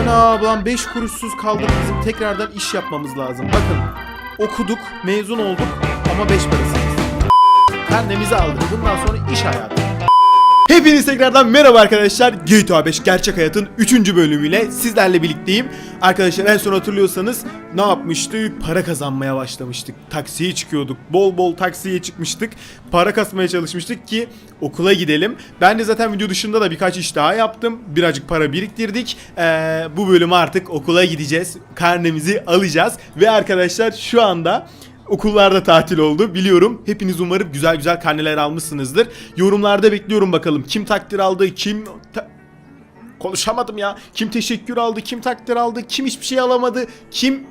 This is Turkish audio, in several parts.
Ana ulan 5 kuruşsuz kaldık bizim tekrardan iş yapmamız lazım. Bakın okuduk, mezun olduk ama 5 parasıyız. Karnemizi aldık. Bundan sonra iş hayatı. Hepiniz tekrardan merhaba arkadaşlar. GTA 5 Gerçek Hayat'ın 3. bölümüyle sizlerle birlikteyim. Arkadaşlar en son hatırlıyorsanız ne yapmıştık? Para kazanmaya başlamıştık. Taksiye çıkıyorduk. Bol bol taksiye çıkmıştık. Para kasmaya çalışmıştık ki okula gidelim. Ben de zaten video dışında da birkaç iş daha yaptım. Birazcık para biriktirdik. Ee, bu bölüm artık okula gideceğiz. Karnemizi alacağız. Ve arkadaşlar şu anda Okullarda tatil oldu biliyorum. Hepiniz umarım güzel güzel karneler almışsınızdır. Yorumlarda bekliyorum bakalım. Kim takdir aldı, kim... ta- Konuşamadım ya. Kim teşekkür aldı, kim takdir aldı, kim hiçbir şey alamadı, kim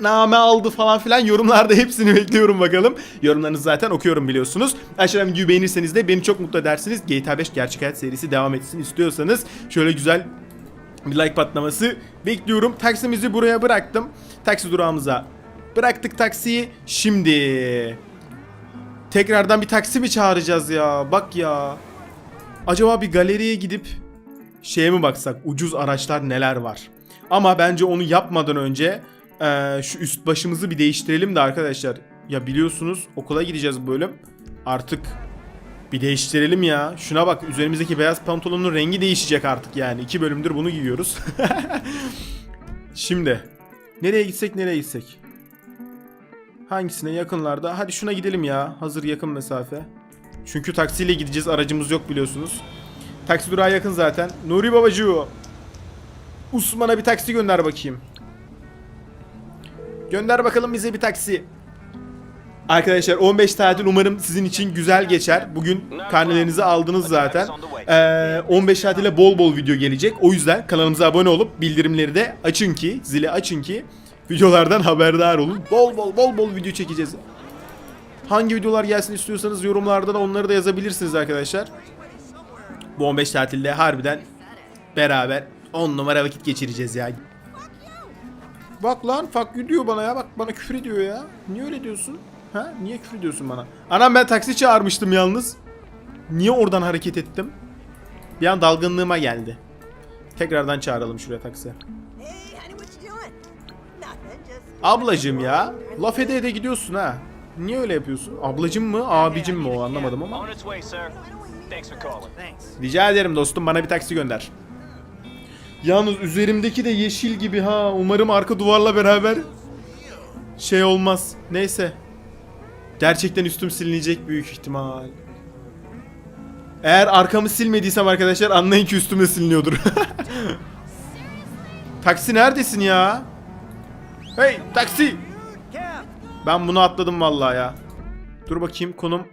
name aldı falan filan yorumlarda hepsini bekliyorum bakalım. Yorumlarınızı zaten okuyorum biliyorsunuz. Aşağıdan videoyu beğenirseniz de beni çok mutlu edersiniz. GTA 5 Gerçek Hayat serisi devam etsin istiyorsanız şöyle güzel bir like patlaması bekliyorum. Taksimizi buraya bıraktım. Taksi durağımıza bıraktık taksiyi. Şimdi tekrardan bir taksi mi çağıracağız ya? Bak ya. Acaba bir galeriye gidip şeye mi baksak? Ucuz araçlar neler var? Ama bence onu yapmadan önce eee, şu üst başımızı bir değiştirelim de arkadaşlar. Ya biliyorsunuz okula gideceğiz bu bölüm. Artık bir değiştirelim ya. Şuna bak üzerimizdeki beyaz pantolonun rengi değişecek artık yani. İki bölümdür bunu giyiyoruz. Şimdi nereye gitsek nereye gitsek? Hangisine yakınlarda? Hadi şuna gidelim ya. Hazır yakın mesafe. Çünkü taksiyle gideceğiz. Aracımız yok biliyorsunuz. Taksi durağı yakın zaten. Nuri babacığı. Usman'a bir taksi gönder bakayım. Gönder bakalım bize bir taksi. Arkadaşlar 15 tatil umarım sizin için güzel geçer. Bugün karnelerinizi aldınız zaten. Ee, 15 tatile bol bol video gelecek. O yüzden kanalımıza abone olup bildirimleri de açın ki, zili açın ki videolardan haberdar olun. Bol bol bol bol video çekeceğiz. Hangi videolar gelsin istiyorsanız yorumlarda da onları da yazabilirsiniz arkadaşlar. Bu 15 tatilde harbiden beraber 10 numara vakit geçireceğiz ya. Bak lan fuck you diyor bana ya. Bak bana küfür ediyor ya. Niye öyle diyorsun? Ha? Niye küfür ediyorsun bana? Anam ben taksi çağırmıştım yalnız. Niye oradan hareket ettim? Bir an dalgınlığıma geldi. Tekrardan çağıralım şuraya taksi. Ablacım ya. Laf ede ede gidiyorsun ha. Niye öyle yapıyorsun? Ablacım mı? Abicim mi o anlamadım ama. Rica ederim dostum bana bir taksi gönder. Yalnız üzerimdeki de yeşil gibi ha. Umarım arka duvarla beraber şey olmaz. Neyse. Gerçekten üstüm silinecek büyük ihtimal. Eğer arkamı silmediysem arkadaşlar anlayın ki üstüm de siliniyordur. taksi neredesin ya? Hey taksi! Ben bunu atladım vallahi ya. Dur bakayım konum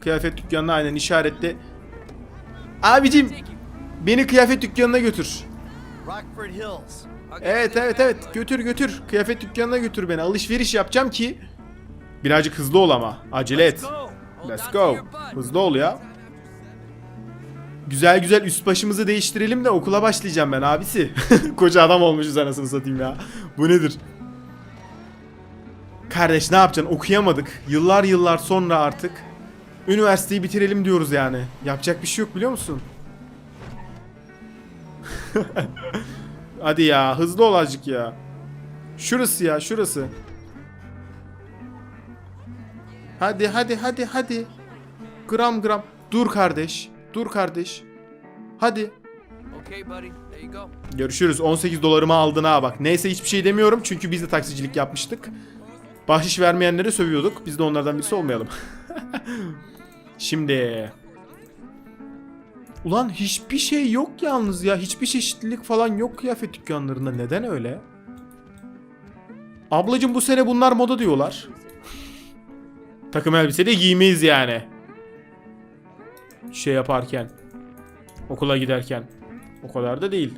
kıyafet dükkanına aynen işaretli. Abicim beni kıyafet dükkanına götür. Evet evet evet götür götür. Kıyafet dükkanına götür beni. Alışveriş yapacağım ki birazcık hızlı ol ama. Acele et. Let's go. Hızlı ol ya. Güzel güzel üst başımızı değiştirelim de okula başlayacağım ben abisi. Koca adam olmuşuz anasını satayım ya. Bu nedir? Kardeş ne yapacaksın? Okuyamadık. Yıllar yıllar sonra artık. Üniversiteyi bitirelim diyoruz yani. Yapacak bir şey yok biliyor musun? Hadi ya hızlı ol azıcık ya. Şurası ya şurası. Hadi hadi hadi hadi. Gram gram. Dur kardeş. Dur kardeş. Hadi. Görüşürüz. 18 dolarımı aldın ha bak. Neyse hiçbir şey demiyorum çünkü biz de taksicilik yapmıştık. Bahşiş vermeyenlere sövüyorduk. Biz de onlardan birisi olmayalım. Şimdi. Ulan hiçbir şey yok yalnız ya. Hiçbir çeşitlilik falan yok kıyafet dükkanlarında. Neden öyle? Ablacım bu sene bunlar moda diyorlar. Takım elbise de giymeyiz yani. Şey yaparken. Okula giderken. O kadar da değil.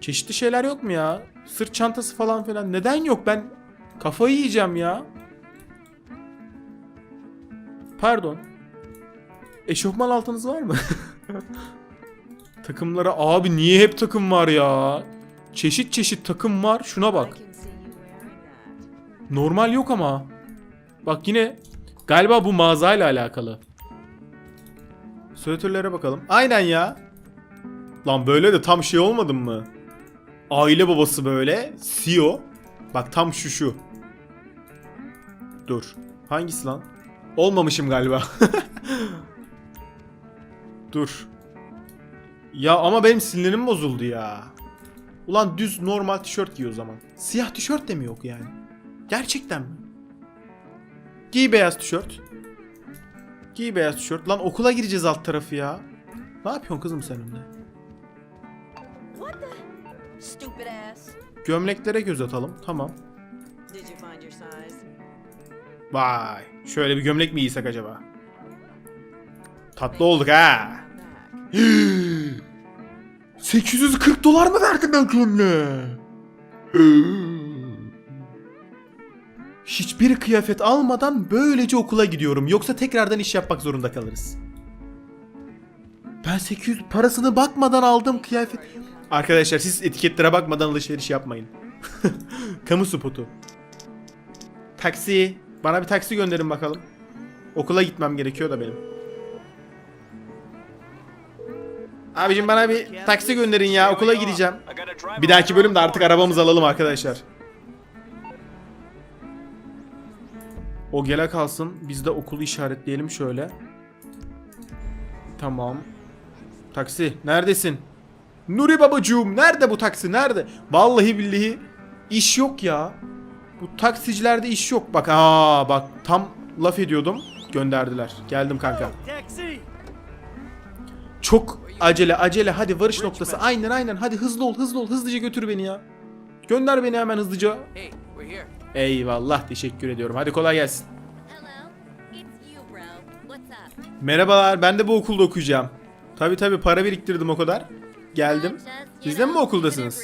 Çeşitli şeyler yok mu ya? Sırt çantası falan filan. Neden yok? Ben kafayı yiyeceğim ya. Pardon. Eşofman altınız var mı? Takımlara abi niye hep takım var ya? Çeşit çeşit takım var. Şuna bak. Normal yok ama. Bak yine galiba bu mağazayla alakalı. Süratörlere bakalım. Aynen ya. Lan böyle de tam şey olmadın mı? Aile babası böyle. CEO. Bak tam şu şu. Dur. Hangisi lan? Olmamışım galiba. Dur. Ya ama benim sinirim bozuldu ya. Ulan düz normal tişört giy o zaman. Siyah tişört de mi yok yani? Gerçekten mi? Giy beyaz tişört. Giy beyaz tişört. Lan okula gireceğiz alt tarafı ya. Ne yapıyorsun kızım sen önde? Stupid ass. Gömleklere göz atalım. Tamam. Did you find your size? Vay. Şöyle bir gömlek mi giysek acaba? Tatlı olduk ha. Back. 840 dolar mı verdin ben gömleğe? Hiçbir kıyafet almadan böylece okula gidiyorum. Yoksa tekrardan iş yapmak zorunda kalırız. Ben 800 parasını bakmadan aldım kıyafet. Arkadaşlar siz etiketlere bakmadan alışveriş yapmayın. Kamu spotu. Taksi. Bana bir taksi gönderin bakalım. Okula gitmem gerekiyor da benim. Abicim bana bir taksi gönderin ya okula gideceğim. Bir dahaki bölümde artık arabamızı alalım arkadaşlar. O gele kalsın. Biz de okulu işaretleyelim şöyle. Tamam. Taksi neredesin? Nuri babacığım nerede bu taksi nerede? Vallahi billahi iş yok ya. Bu taksicilerde iş yok. Bak aa bak tam laf ediyordum. Gönderdiler. Geldim kanka. Çok acele acele hadi varış noktası. Aynen aynen hadi hızlı ol hızlı ol hızlıca götür beni ya. Gönder beni hemen hızlıca. Eyvallah teşekkür ediyorum. Hadi kolay gelsin. Merhabalar ben de bu okulda okuyacağım. Tabi tabi para biriktirdim o kadar. Geldim. Siz de mi okuldasınız?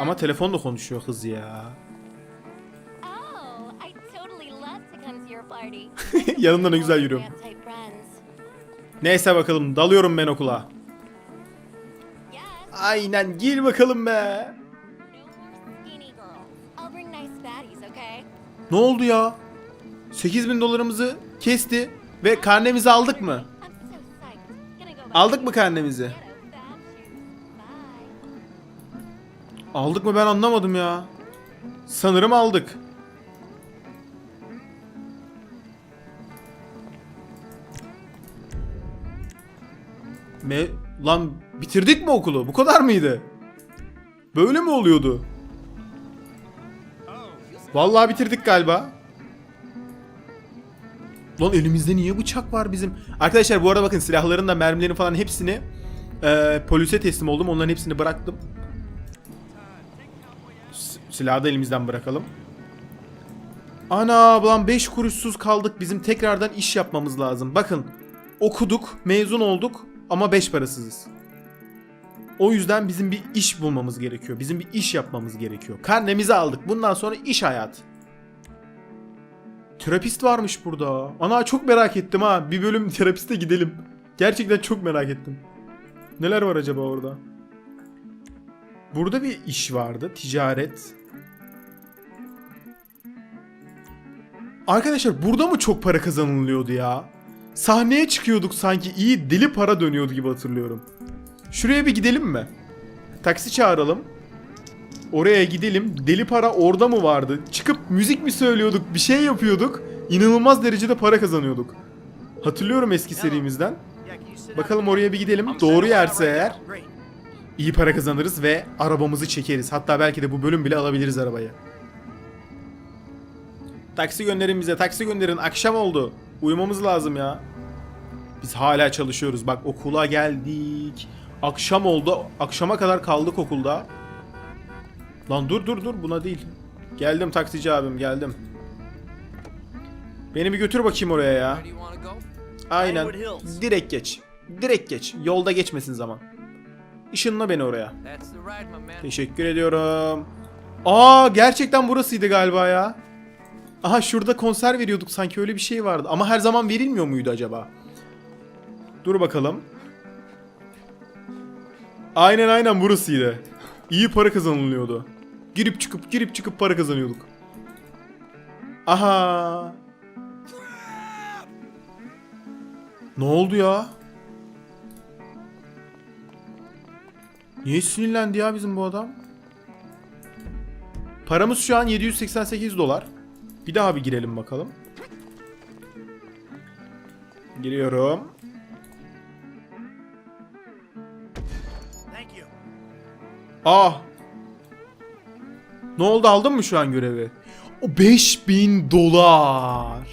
Ama telefonla konuşuyor kız ya. Yanından ne güzel yürüyorum. Neyse bakalım dalıyorum ben okula. Aynen gir bakalım be. Ne oldu ya? 8000 dolarımızı kesti ve karnemizi aldık mı? Aldık mı karnemizi? Aldık mı ben anlamadım ya. Sanırım aldık. Me lan bitirdik mi okulu? Bu kadar mıydı? Böyle mi oluyordu? Vallahi bitirdik galiba. Lan elimizde niye bıçak var bizim? Arkadaşlar bu arada bakın silahların da mermilerin falan hepsini eee polise teslim oldum. Onların hepsini bıraktım. S- Silahı da elimizden bırakalım. Ana lan 5 kuruşsuz kaldık. Bizim tekrardan iş yapmamız lazım. Bakın okuduk, mezun olduk ama 5 parasızız. O yüzden bizim bir iş bulmamız gerekiyor. Bizim bir iş yapmamız gerekiyor. Karnemizi aldık. Bundan sonra iş hayatı. Terapist varmış burada. Ana çok merak ettim ha. Bir bölüm terapiste gidelim. Gerçekten çok merak ettim. Neler var acaba orada? Burada bir iş vardı. Ticaret. Arkadaşlar burada mı çok para kazanılıyordu ya? Sahneye çıkıyorduk sanki iyi deli para dönüyordu gibi hatırlıyorum. Şuraya bir gidelim mi? Taksi çağıralım. Oraya gidelim. Deli para orada mı vardı? Çıkıp müzik mi söylüyorduk? Bir şey yapıyorduk. İnanılmaz derecede para kazanıyorduk. Hatırlıyorum eski serimizden. Bakalım oraya bir gidelim. Doğru yerse eğer iyi para kazanırız ve arabamızı çekeriz. Hatta belki de bu bölüm bile alabiliriz arabayı. Taksi gönderin bize, taksi gönderin. Akşam oldu. Uyumamız lazım ya. Biz hala çalışıyoruz. Bak okula geldik. Akşam oldu. Akşama kadar kaldık okulda. Lan dur dur dur buna değil. Geldim taksici abim geldim. Beni bir götür bakayım oraya ya. Aynen. Direkt geç. Direkt geç. Yolda geçmesin zaman. Işınla beni oraya. Teşekkür ediyorum. Aa gerçekten burasıydı galiba ya. Aha şurada konser veriyorduk sanki öyle bir şey vardı. Ama her zaman verilmiyor muydu acaba? Dur bakalım. Aynen aynen burasıydı. İyi para kazanılıyordu. Girip çıkıp girip çıkıp para kazanıyorduk. Aha. Ne oldu ya? Niye sinirlendi ya bizim bu adam? Paramız şu an 788 dolar. Bir daha bir girelim bakalım. Giriyorum. Ah. Ne oldu aldın mı şu an görevi? O 5000 dolar.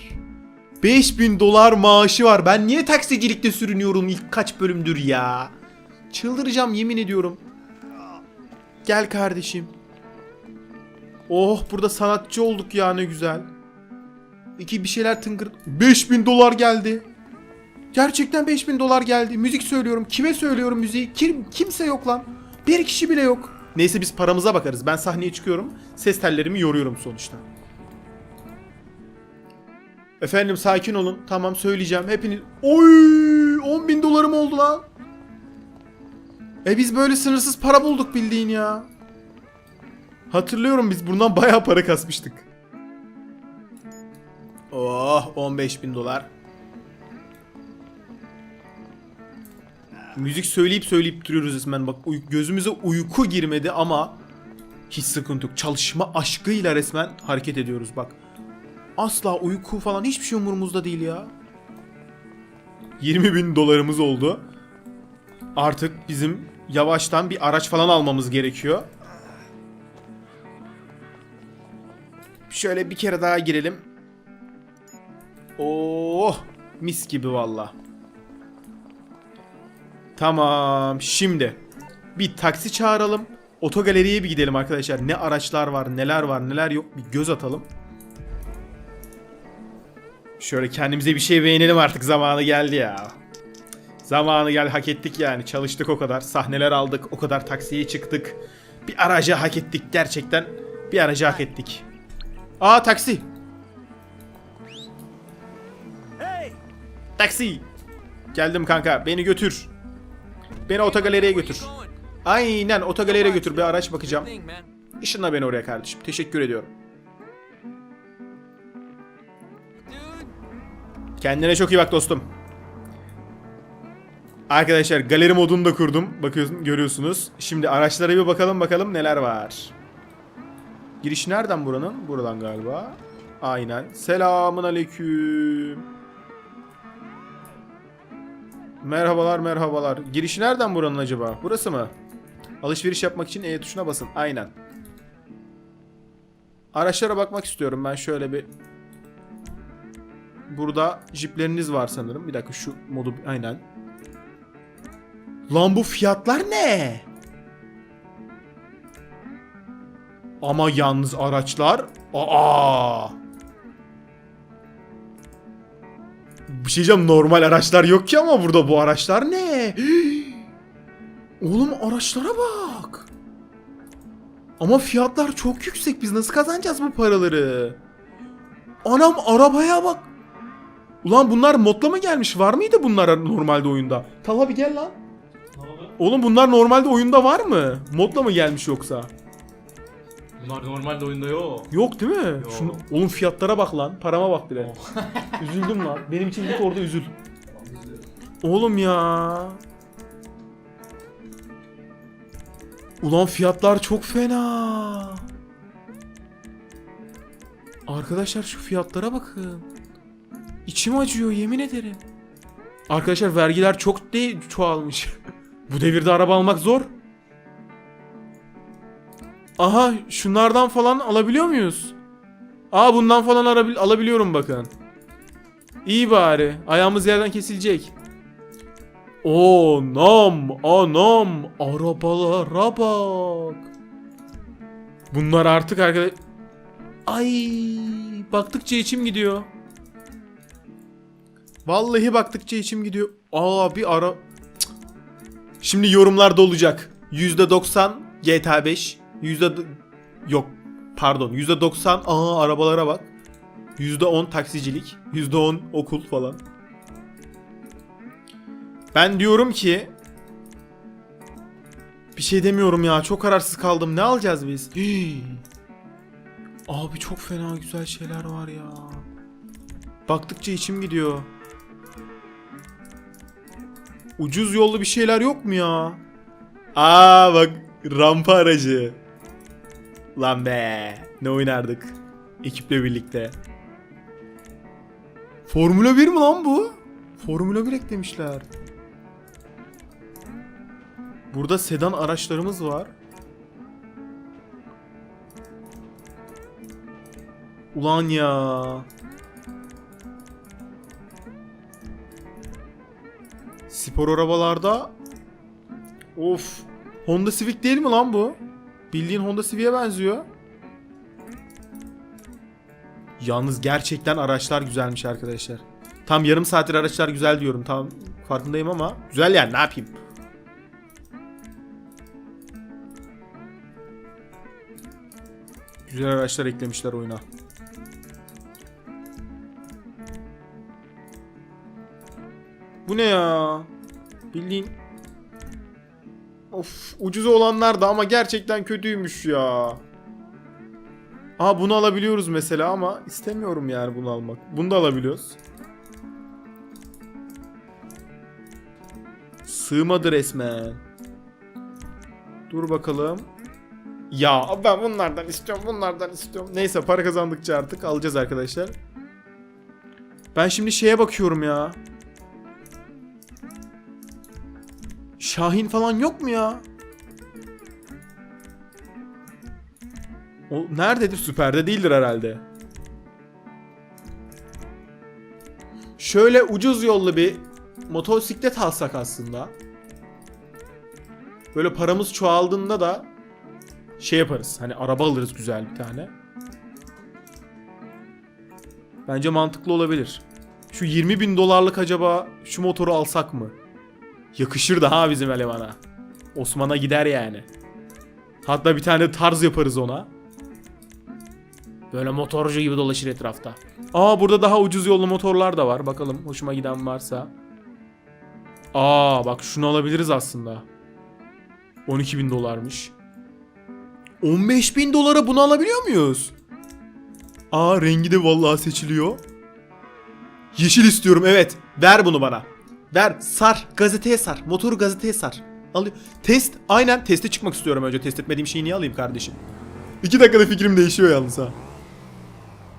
5000 dolar maaşı var. Ben niye taksicilikte sürünüyorum ilk kaç bölümdür ya? Çıldıracağım yemin ediyorum. Gel kardeşim. Oh burada sanatçı olduk ya ne güzel. İki bir şeyler tıngır. 5000 dolar geldi. Gerçekten 5000 dolar geldi. Müzik söylüyorum. Kime söylüyorum müziği? Kim, kimse yok lan. Bir kişi bile yok. Neyse biz paramıza bakarız. Ben sahneye çıkıyorum. Ses tellerimi yoruyorum sonuçta. Efendim sakin olun. Tamam söyleyeceğim. Hepiniz... Oy! 10 bin dolarım oldu lan. E biz böyle sınırsız para bulduk bildiğin ya. Hatırlıyorum biz bundan bayağı para kasmıştık. Oh 15 bin dolar. Müzik söyleyip söyleyip duruyoruz resmen. Bak uy- gözümüze uyku girmedi ama hiç sıkıntı yok. Çalışma aşkıyla resmen hareket ediyoruz bak. Asla uyku falan hiçbir şey umurumuzda değil ya. 20 bin dolarımız oldu. Artık bizim yavaştan bir araç falan almamız gerekiyor. Şöyle bir kere daha girelim. Oh mis gibi valla. Tamam şimdi bir taksi çağıralım. Otogaleriye bir gidelim arkadaşlar. Ne araçlar var, neler var, neler yok bir göz atalım. Şöyle kendimize bir şey beğenelim artık zamanı geldi ya. Zamanı geldi hak ettik yani. Çalıştık o kadar. Sahneler aldık. O kadar taksiye çıktık. Bir aracı hak ettik gerçekten. Bir aracı hak ettik. Aa taksi. Hey! Taksi. Geldim kanka. Beni götür. Beni otogaleriye götür. Aynen otogaleriye götür. Bir araç bakacağım. Işınla beni oraya kardeşim. Teşekkür ediyorum. Kendine çok iyi bak dostum. Arkadaşlar galeri modunu da kurdum. Bakıyorsun, görüyorsunuz. Şimdi araçlara bir bakalım bakalım neler var. Giriş nereden buranın? Buradan galiba. Aynen. Selamun aleyküm. Merhabalar merhabalar. Girişi nereden buranın acaba? Burası mı? Alışveriş yapmak için E tuşuna basın. Aynen. Araçlara bakmak istiyorum ben şöyle bir Burada jipleriniz var sanırım. Bir dakika şu modu aynen. Lan bu fiyatlar ne? Ama yalnız araçlar aa. Bir şey diyeceğim normal araçlar yok ki ama burada bu araçlar ne? Oğlum araçlara bak. Ama fiyatlar çok yüksek. Biz nasıl kazanacağız bu paraları? Anam arabaya bak. Ulan bunlar modla mı gelmiş? Var mıydı bunlar normalde oyunda? Talha bir gel lan. Oğlum bunlar normalde oyunda var mı? Modla mı gelmiş yoksa? Bunlar normalde oyunda yok. Yok değil mi? Yok. Şunu, oğlum fiyatlara bak lan. Parama bak bile. Üzüldüm lan. Benim için git orada üzül. Oğlum ya. Ulan fiyatlar çok fena. Arkadaşlar şu fiyatlara bakın. İçim acıyor yemin ederim. Arkadaşlar vergiler çok de çoğalmış. Bu devirde araba almak zor. Aha şunlardan falan alabiliyor muyuz? Aa bundan falan alabiliyorum bakın. İyi bari. Ayağımız yerden kesilecek. Anam anam arabalara bak. Bunlar artık arkadaş... Ay baktıkça içim gidiyor. Vallahi baktıkça içim gidiyor. Aa bir ara... Cık. Şimdi yorumlarda olacak. %90 GTA 5. Yüzde... Yok. Pardon. %90 aa arabalara bak. %10 taksicilik. %10 okul falan. Ben diyorum ki... Bir şey demiyorum ya. Çok kararsız kaldım. Ne alacağız biz? Hii. Abi çok fena güzel şeyler var ya. Baktıkça içim gidiyor. Ucuz yollu bir şeyler yok mu ya? Aa bak rampa aracı. Lan be. Ne oynardık? Ekiple birlikte. Formula 1 mi lan bu? Formula 1 eklemişler. Burada sedan araçlarımız var. Ulan ya. Spor arabalarda Of. Honda Civic değil mi lan bu? Bildiğin Honda Civic'e benziyor. Yalnız gerçekten araçlar güzelmiş arkadaşlar. Tam yarım saattir araçlar güzel diyorum. Tam farkındayım ama güzel yani ne yapayım? Güzel araçlar eklemişler oyuna. Bu ne ya? Bildiğin Of ucuz olanlar da ama gerçekten kötüymüş ya. Aa bunu alabiliyoruz mesela ama istemiyorum yani bunu almak. Bunu da alabiliyoruz. Sığmadı resmen. Dur bakalım. Ya ben bunlardan istiyorum, bunlardan istiyorum. Neyse para kazandıkça artık alacağız arkadaşlar. Ben şimdi şeye bakıyorum ya. Şahin falan yok mu ya? O nerededir? Süper'de değildir herhalde. Şöyle ucuz yollu bir motosiklet alsak aslında. Böyle paramız çoğaldığında da şey yaparız. Hani araba alırız güzel bir tane. Bence mantıklı olabilir. Şu 20 bin dolarlık acaba şu motoru alsak mı? Yakışır da ha bizim elemana. Osman'a gider yani. Hatta bir tane tarz yaparız ona. Böyle motorcu gibi dolaşır etrafta. Aa burada daha ucuz yollu motorlar da var. Bakalım hoşuma giden varsa. Aa bak şunu alabiliriz aslında. 12 bin dolarmış. 15 bin dolara bunu alabiliyor muyuz? Aa rengi de vallahi seçiliyor. Yeşil istiyorum evet. Ver bunu bana. Ver sar gazeteye sar. Motoru gazeteye sar. Alıyor. Test aynen teste çıkmak istiyorum önce. Test etmediğim şeyi niye alayım kardeşim? İki dakikada fikrim değişiyor yalnız ha.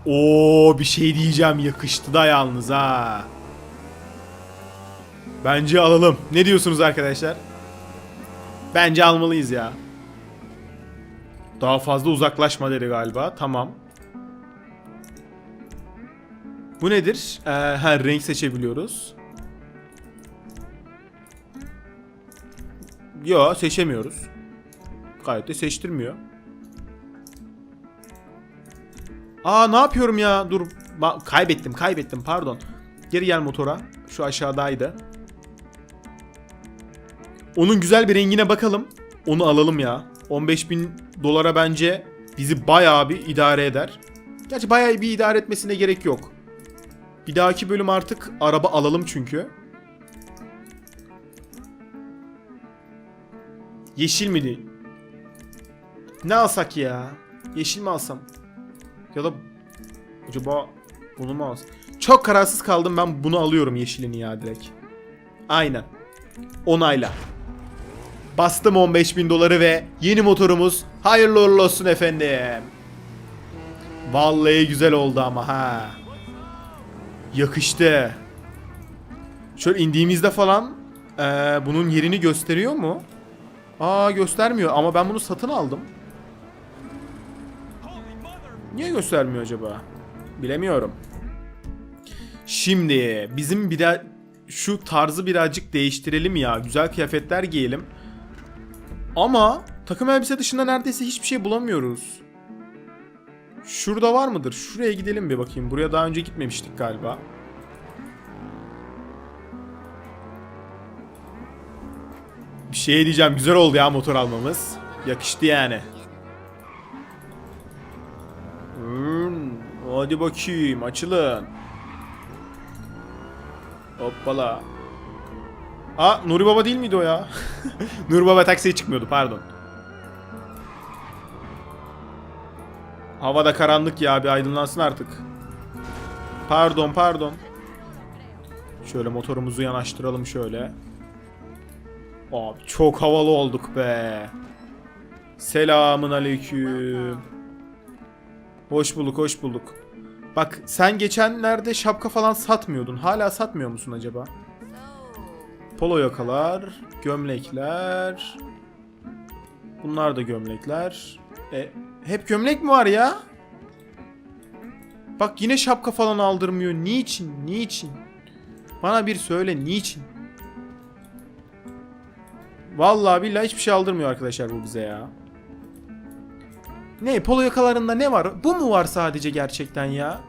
Oo bir şey diyeceğim yakıştı da yalnız ha. Bence alalım. Ne diyorsunuz arkadaşlar? Bence almalıyız ya. Daha fazla uzaklaşma dedi galiba. Tamam. Bu nedir? Ee, ha, renk seçebiliyoruz. Yo seçemiyoruz. Gayet de seçtirmiyor. Aa ne yapıyorum ya? Dur. Ba- kaybettim kaybettim pardon. Geri gel motora. Şu aşağıdaydı. Onun güzel bir rengine bakalım. Onu alalım ya. 15 bin dolara bence bizi bayağı bir idare eder. Gerçi bayağı bir idare etmesine gerek yok. Bir dahaki bölüm artık araba alalım çünkü. Yeşil mi değil? Ne alsak ya? Yeşil mi alsam? Ya da acaba bunu mu alsam? Çok kararsız kaldım ben bunu alıyorum yeşilini ya direkt. Aynen. Onayla. Bastım 15 bin doları ve yeni motorumuz hayırlı uğurlu olsun efendim. Vallahi güzel oldu ama ha. Yakıştı. Şöyle indiğimizde falan eee, bunun yerini gösteriyor mu? Aa göstermiyor ama ben bunu satın aldım. Niye göstermiyor acaba? Bilemiyorum. Şimdi bizim bir şu tarzı birazcık değiştirelim ya. Güzel kıyafetler giyelim. Ama takım elbise dışında neredeyse hiçbir şey bulamıyoruz. Şurada var mıdır? Şuraya gidelim bir bakayım. Buraya daha önce gitmemiştik galiba. Bir şey diyeceğim. Güzel oldu ya motor almamız. Yakıştı yani. Hmm, hadi bakayım açılın. Hoppala. Aa Nuri Baba değil miydi o ya? Nuri Baba taksiye çıkmıyordu pardon. Havada karanlık ya bir aydınlansın artık. Pardon pardon. Şöyle motorumuzu yanaştıralım şöyle. Abi çok havalı olduk be. Selamın aleyküm. Hoş bulduk, hoş bulduk. Bak sen geçenlerde şapka falan satmıyordun. Hala satmıyor musun acaba? Polo yakalar, gömlekler. Bunlar da gömlekler. E, hep gömlek mi var ya? Bak yine şapka falan aldırmıyor. Niçin? Niçin? Bana bir söyle niçin? Vallahi billahi hiçbir şey aldırmıyor arkadaşlar bu bize ya. Ne? Polo yakalarında ne var? Bu mu var sadece gerçekten ya?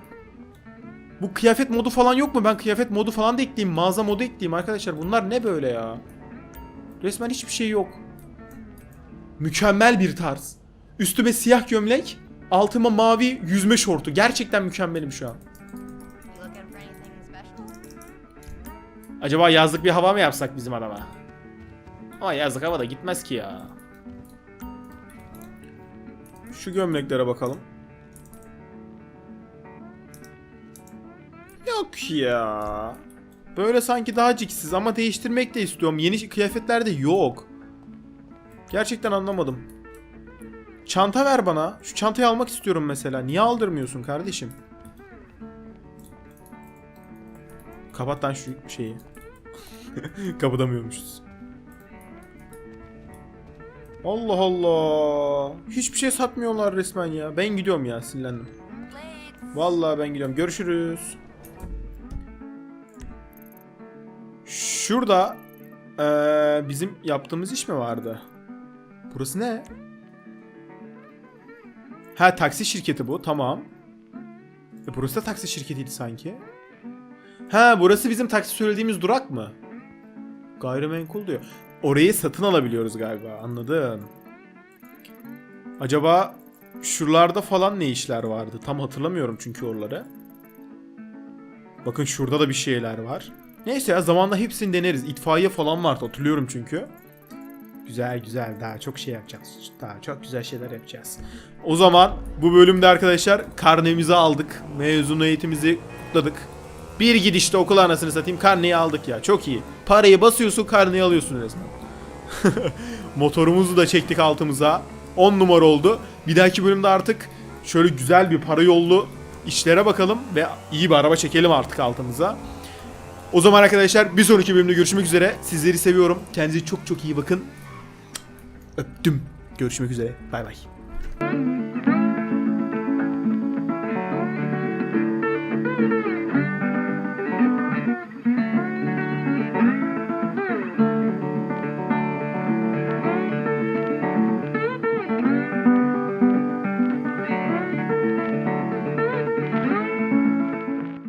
Bu kıyafet modu falan yok mu? Ben kıyafet modu falan da ekleyeyim. Mağaza modu ekleyeyim arkadaşlar. Bunlar ne böyle ya? Resmen hiçbir şey yok. Mükemmel bir tarz. Üstüme siyah gömlek, altıma mavi yüzme şortu. Gerçekten mükemmelim şu an. Acaba yazlık bir hava mı yapsak bizim adama? Ama yazlık hava da gitmez ki ya. Şu gömleklere bakalım. Yok ya. Böyle sanki daha ciksiz ama değiştirmek de istiyorum. Yeni kıyafetler de yok. Gerçekten anlamadım. Çanta ver bana. Şu çantayı almak istiyorum mesela. Niye aldırmıyorsun kardeşim? Kapat lan şu şeyi. Kapatamıyormuşuz. Allah Allah. Hiçbir şey satmıyorlar resmen ya. Ben gidiyorum ya sinirlendim. Vallahi ben gidiyorum. Görüşürüz. Şurada eee, bizim yaptığımız iş mi vardı? Burası ne? Ha taksi şirketi bu. Tamam. E, burası da taksi şirketiydi sanki. Ha burası bizim taksi söylediğimiz durak mı? Gayrimenkul diyor. Orayı satın alabiliyoruz galiba. Anladım. Acaba şuralarda falan ne işler vardı? Tam hatırlamıyorum çünkü oraları. Bakın şurada da bir şeyler var. Neyse ya zamanla hepsini deneriz. İtfaiye falan vardı hatırlıyorum çünkü. Güzel güzel daha çok şey yapacağız. Daha çok güzel şeyler yapacağız. O zaman bu bölümde arkadaşlar karnemizi aldık. Mezuniyetimizi kutladık. Bir gidişte okul anasını satayım karneyi aldık ya. Çok iyi. Parayı basıyorsun karneyi alıyorsun resmen. Motorumuzu da çektik altımıza. 10 numara oldu. Bir dahaki bölümde artık şöyle güzel bir para yollu işlere bakalım ve iyi bir araba çekelim artık altımıza. O zaman arkadaşlar bir sonraki bölümde görüşmek üzere. Sizleri seviyorum. Kendinize çok çok iyi bakın. Öptüm. Görüşmek üzere. Bay bay.